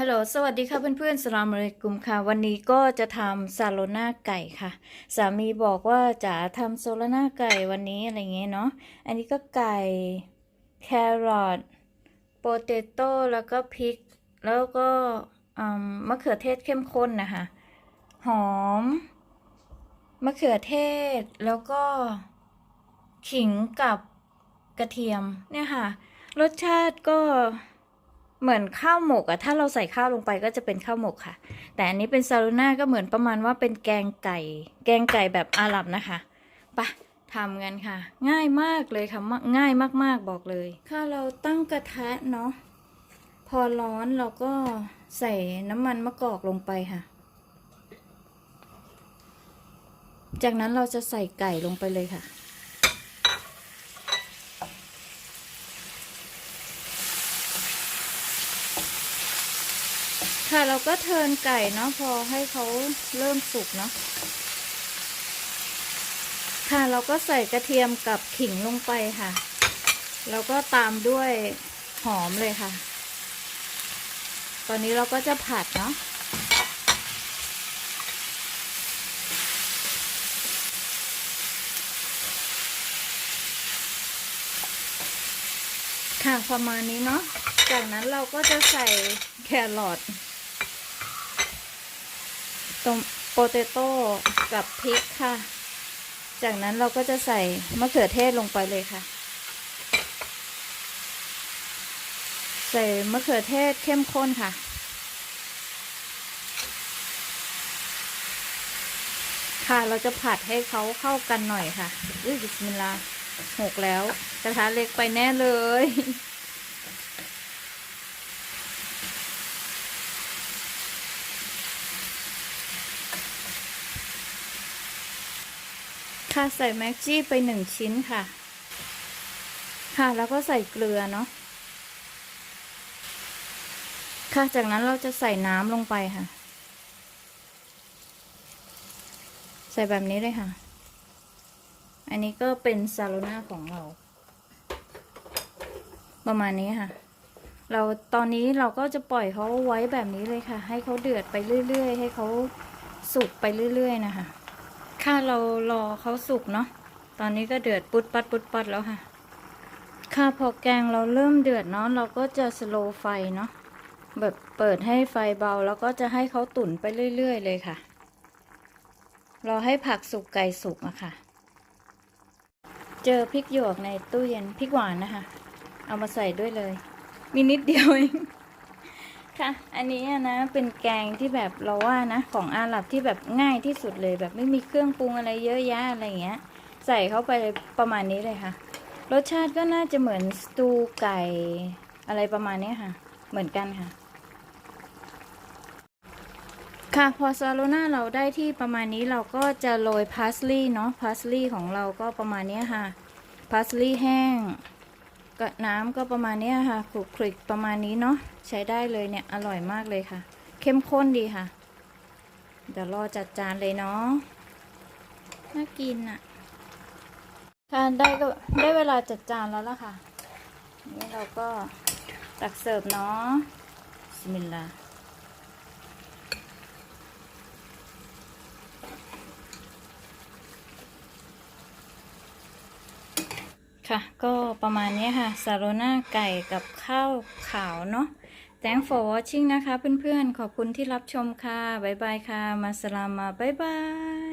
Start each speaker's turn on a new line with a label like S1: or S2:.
S1: ฮัลโหล สวัสดีค่ะเพื่อนๆสลามอะลัยกุมค่ะ วันนี้ก็จะทำซาโลน่าไก่ค่ะ สามีบอกว่าจะทำโซโลน่าไก่วันนี้อะไรเงี้ยเนาะ อันนี้ก็ไก่ แครอท โปเตโต้ แล้วก็พริก แล้วก็มะเขือเทศเข้มข้นนะคะ หอม มะเขือเทศ แล้วก็ขิงกับกระเทียม เนี่ยค่ะ รสชาติก็ เหมือนข้าวหมกอะถ้าเราใส่ข้าวลงไปก็จะเป็นข้าวหมกค่ะ แต่อันนี้เป็นซาลูน่าก็เหมือนประมาณว่าเป็นแกงไก่ แกงไก่แบบอาหรับนะคะไปะทำกันค่ะ ง่ายมากเลยค่ะมะง่ายมากๆบอกเลยถ้าเราตั้งกระทะเนาะพอร้อนเราก็ใส่น้ำมันมะกอกลงไปค่ะ จากนั้นเราจะใส่ไก่ลงไปเลยค่ะ ค่ะเราก็เทินไก่เนาะพอให้เขาเริ่มสุกเนาะค่ะเราก็ใส่กระเทียมกับขิงลงไปค่ะ แล้วก็ตามด้วยหอมเลยค่ะ ตอนนี้เราก็จะผัดเนาะค่ะประมาณนี้เนาะ จากนั้นเราก็จะใส่แครอท ตรงโปเตโต้กับพริกค่ะ จากนั้นเราก็จะใส่มะเขือเทศลงไปเลยค่ะ ใส่มะเขือเทศเข้มข้นค่ะ ค่ะเราจะผัดให้เขาเข้ากันหน่อยค่ะอุ้ยบิสมิลลาหกแล้ว กระทะเล็กไปแน่เลย ค่ะใส่แม็กจี้ไปหนึ่งชิ้นค่ะ ค่ะแล้วก็ใส่เกลือเนาะค่ะจากนั้นเราจะใส่น้ำลงไปค่ะ ใส่แบบนี้เลยค่ะ อันนี้ก็เป็นซาโลน่าของเรา ประมาณนี้ค่ะ เราตอนนี้เราก็จะปล่อยเขาไว้แบบนี้เลยค่ะ ให้เขาเดือดไปเรื่อยๆ ให้เขาสุกไปเรื่อย ๆ นะคะ ค่ะเรารอเขาสุกเนาะ ตอนนี้ก็เดือดปุดปัดปุดปัดแล้วค่ะ ค่ะพอแกงเราเริ่มเดือดเนาะเราก็จะสโลไฟเนาะ แบบเปิดให้ไฟเบาแล้วก็จะให้เขาตุ๋นไปเรื่อย ๆ เลยค่ะ รอให้ผักสุกไก่สุกอะค่ะ เจอพริกหยวกในตู้เย็นพริกหวานนะคะ เอามาใส่ด้วยเลย มีนิดเดียวเอง ค่ะ อันนี้นะเป็นแกงที่แบบเราว่านะ ของอาหรับที่แบบง่ายที่สุดเลย แบบไม่มีเครื่องปรุงอะไรเยอะแยะอะไรเงี้ย ใส่เข้าไปประมาณนี้เลยค่ะ รสชาติก็น่าจะเหมือนสตูไก่อะไรประมาณนี้ค่ะ เหมือนกันค่ะ ค่ะพอซาโลน่าเราได้ที่ประมาณนี้เราก็จะโรยพาสลีย์เนาะพาสลีย์ของเราก็ประมาณนี้ค่ะพาสลีย์แห้ง ก็น้ำก็ประมาณนี้ค่ะคลุกคลิกประมาณนี้เนาะใช้ได้เลยเนี่ยอร่อยมากเลยค่ะ เข้มข้นดีค่ะ เดี๋ยวรอจัดจานเลยเนาะน่ากินอะ่ะทานได้ก็ได้เวลาจัดจานแล้วล่ะค่ะ นี่เราก็ตักเสิร์ฟเนาะสมิลลา ค่ะ ก็ประมาณนี้ค่ะซาโรน่าไก่กับข้าวขาวเนาะ Thank for watching นะคะเพื่อนๆ ขอบคุณที่รับชมค่ะ บ๊ายบายค่ะ มาสลามา บ๊ายบาย